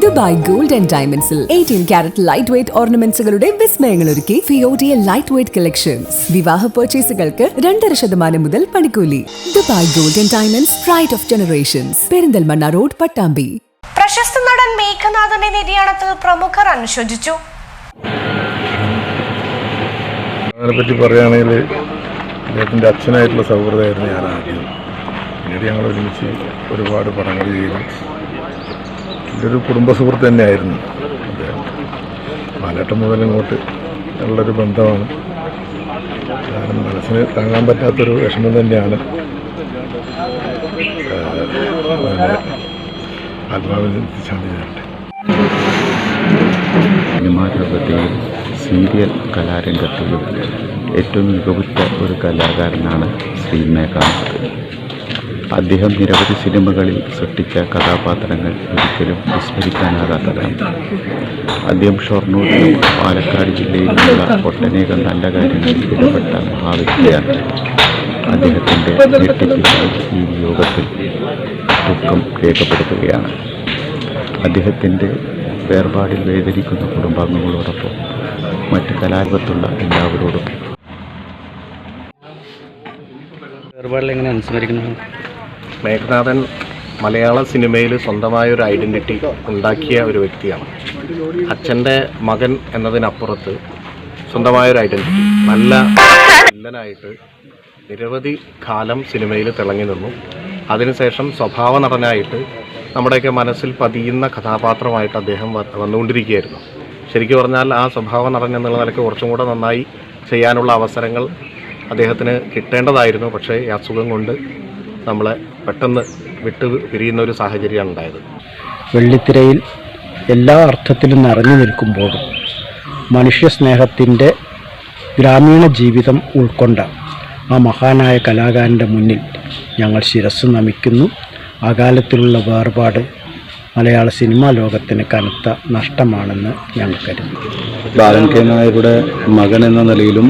Dubai gold and ഡയമണ്ട്സിൽ eighteen carat light weight ഓർണമെന്റ്സുകളുടെ വിസ്മയങ്ങൾ ഒരുക്കി ഫിയോഡിയ ലൈറ്റ് വെയ്റ്റ് കളക്ഷൻസ് വിവാഹ പർച്ചേസുകൾക്ക് രണ്ടര ശതമാനം മുതൽ പണിക്കൂലി. Dubai gold and diamonds pride of generations Perinthalmanna road Pattambi. പ്രശസ്ത നടൻ മേഘനാഥന്റെ നിര്യാണത്തിൽ പ്രമുഖർ അനുശോചിച്ചു. അതിനെപ്പറ്റി പറയുകയാണെങ്കിൽ അദ്ദേഹത്തിന്റെ അച്ഛനായിട്ടുള്ള സൗഹൃദമായിരുന്നു ഞാൻ ആദ്യം. പിന്നീട് ഞങ്ങൾ ഒരുമിച്ച് ഒരുപാട് പടങ്ങൾ ചെയ്തു. എന്റെ ഒരു കുടുംബ സുഹൃത്ത് തന്നെയായിരുന്നു. അദ്ദേഹം പാലാട്ടം മുതൽ ഇങ്ങോട്ട് ഉള്ളൊരു ബന്ധമാണ്. കാരണം മനസ്സിന് താങ്ങാൻ പറ്റാത്തൊരു വിഷമം തന്നെയാണ്. ആത്മാവിന് ശാന്തി സീരിയൽ കലാരംഗത്തെയും ഏറ്റവും മികവുറ്റ ഒരു കലാകാരനാണ് ശ്രീ മേഘാനാഥ് അദ്ദേഹം നിരവധി സിനിമകളിൽ സൃഷ്ടിച്ച കഥാപാത്രങ്ങൾ ഒരിക്കലും വിസ്മരിക്കാനാകാത്തതാണ്. അദ്ദേഹം ഷൊർണൂരിലും പാലക്കാട് ജില്ലയിലുള്ള ഒട്ടനേകം നല്ല കാര്യങ്ങളിൽ ഇടപെട്ട മഹാവ്യക്തിയാണ്. അദ്ദേഹത്തിന്റെ ഈ യോഗത്തിൽ ദുഃഖം രേഖപ്പെടുത്തുകയാണ്. അദ്ദേഹത്തിന്റെ വേർപാടിൽ വേദനിക്കുന്ന കുടുംബാംഗങ്ങളോടൊപ്പം മറ്റ് കലാരൂപത്തുള്ള എല്ലാവരോടും വേർപാടിൽ എങ്ങനെ അനുസ്മരിക്കുന്നത് മേഘനാഥൻ മലയാള സിനിമയിൽ സ്വന്തമായ ഒരു ഐഡന്റിറ്റി ഉണ്ടാക്കിയ ഒരു വ്യക്തിയാണ്. അച്ഛന്റെ മകൻ എന്നതിനപ്പുറത്ത് സ്വന്തമായ ഒരു ഐഡന്റിറ്റി നല്ല വില്ലനായിട്ട് നിരവധി കാലം സിനിമയിൽ തിളങ്ങി നിന്നു. അതിനുശേഷം സ്വഭാവ നടനായിട്ട് നമ്മുടെയൊക്കെ മനസ്സിൽ പതിയുന്ന കഥാപാത്രമായിട്ട് അദ്ദേഹം വന്നുകൊണ്ടിരിക്കുകയായിരുന്നു. ശരിക്കും പറഞ്ഞാൽ ആ സ്വഭാവ നടൻ എന്നുള്ള നിലയ്ക്ക് കുറച്ചും കൂടെ നന്നായി ചെയ്യാനുള്ള അവസരങ്ങൾ അദ്ദേഹത്തിന് കിട്ടേണ്ടതായിരുന്നു. പക്ഷേ ഈ അസുഖം കൊണ്ട് നമ്മളെ പെട്ടെന്ന് വിട്ട് പിരിയുന്ന ഒരു സാഹചര്യമാണ് ഉണ്ടായത്. വെള്ളിത്തിരയിൽ എല്ലാ അർത്ഥത്തിലും നിറഞ്ഞു നിൽക്കുമ്പോഴും മനുഷ്യ സ്നേഹത്തിന്റെ ഗ്രാമീണ ജീവിതം ഉൾക്കൊണ്ട ആ മഹാനായ കലാകാരന്റെ മുന്നിൽ ഞങ്ങൾ ശിരസ് നമിക്കുന്നു. അകാലത്തിലുള്ള വേർപാട് മലയാള സിനിമാ ലോകത്തിന് കനത്ത നഷ്ടമാണെന്ന് ഞങ്ങൾ കരുതുന്നു. ബാലൻ കെ നായരുടെ മകൻ എന്ന നിലയിലും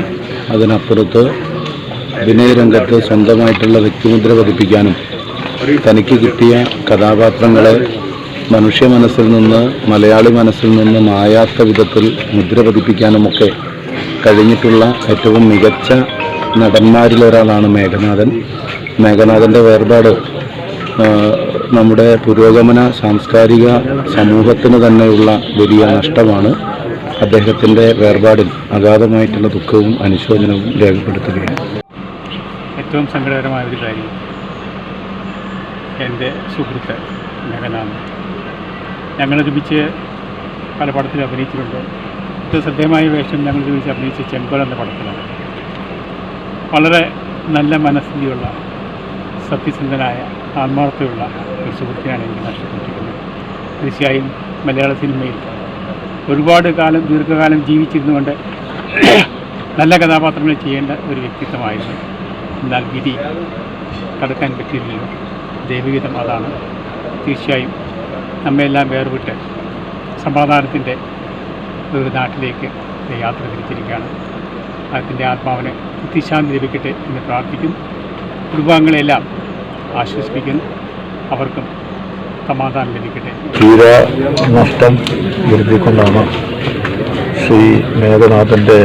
അതിനപ്പുറത്ത് അഭിനയരംഗത്ത് സ്വന്തമായിട്ടുള്ള വ്യക്തിമുദ്ര പതിപ്പിക്കാനും തനിക്ക് കിട്ടിയ കഥാപാത്രങ്ങളെ മനുഷ്യ മനസ്സിൽ നിന്ന് മലയാളി മനസ്സിൽ നിന്ന് മായാത്ത വിധത്തിൽ മുദ്ര പതിപ്പിക്കാനുമൊക്കെ കഴിഞ്ഞിട്ടുള്ള ഏറ്റവും മികച്ച നടന്മാരിലൊരാളാണ് മേഘനാഥൻ. മേഘനാഥന്റെ വേർപാട് നമ്മുടെ പുരോഗമന സാംസ്കാരിക സമൂഹത്തിന് തന്നെയുള്ള വലിയ നഷ്ടമാണ് അദ്ദേഹത്തിന്റെ വേർപാടിൽ. അഗാധമായിട്ടുള്ള ദുഃഖവും അനുശോചനവും രേഖപ്പെടുത്തുകയാണ്. ഏറ്റവും സങ്കടകരമായ ഒരു കാര്യം എന്റെ സുഹൃത്ത് മേഘനാഥ് ഞങ്ങളൊരുമിച്ച് പല പടത്തിൽ അഭിനയിച്ചിട്ടുണ്ട്. ഏറ്റവും ശ്രദ്ധേയമായ വേഷം ഞങ്ങളൊരുമിച്ച് അഭിനയിച്ച ചെങ്കോൽ എന്ന പടത്തിലാണ്. വളരെ നല്ല മനസ്ഥിതിയുള്ള സത്യസന്ധനായ ആത്മാർത്ഥതയുള്ള ഒരു സുഹൃത്തിനാണ് എനിക്ക് നഷ്ടപ്പെട്ടിരിക്കുന്നത്. തീർച്ചയായും മലയാള സിനിമയിൽ ഒരുപാട് കാലം ദീർഘകാലം ജീവിച്ചിരുന്നുകൊണ്ട് നല്ല കഥാപാത്രങ്ങൾ ചെയ്യേണ്ട ഒരു വ്യക്തിത്വമായിരുന്നു എന്നാൽ വിധി തടുക്കാൻ പറ്റിയില്ലല്ലോ ദൈവഗീതം അതാണ് തീർച്ചയായും നമ്മയെല്ലാം വേർവിട്ട് സമാധാനത്തിന്റെ ഒരു നാട്ടിലേക്ക് യാത്ര തിരിച്ചിരിക്കുകയാണ്. അതിന്റെ ആത്മാവിന് നിത്യശാന്തി ലഭിക്കട്ടെ എന്ന് പ്രാർത്ഥിക്കുന്നു. കുടുംബാംഗങ്ങളെല്ലാം ആശ്വസിപ്പിക്കുന്നു. അവർക്കും സമാധാനം ലഭിക്കട്ടെ. തീര നഷ്ടം വരുത്തിക്കൊണ്ടാണ് ശ്രീ മേഘനാഥന്റെ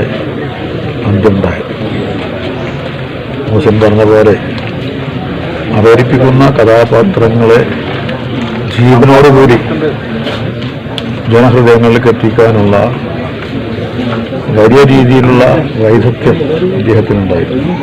അന്ത്യമുണ്ടായത് മൂസൻ പറഞ്ഞ പോലെ അവതരിപ്പിക്കുന്ന കഥാപാത്രങ്ങളെ ജീവനോടുകൂടി ജനഹൃദയങ്ങളിലേക്ക് എത്തിക്കാനുള്ള വലിയ രീതിയിലുള്ള വൈദഗ്ധ്യം അദ്ദേഹത്തിനുണ്ടായിരുന്നു.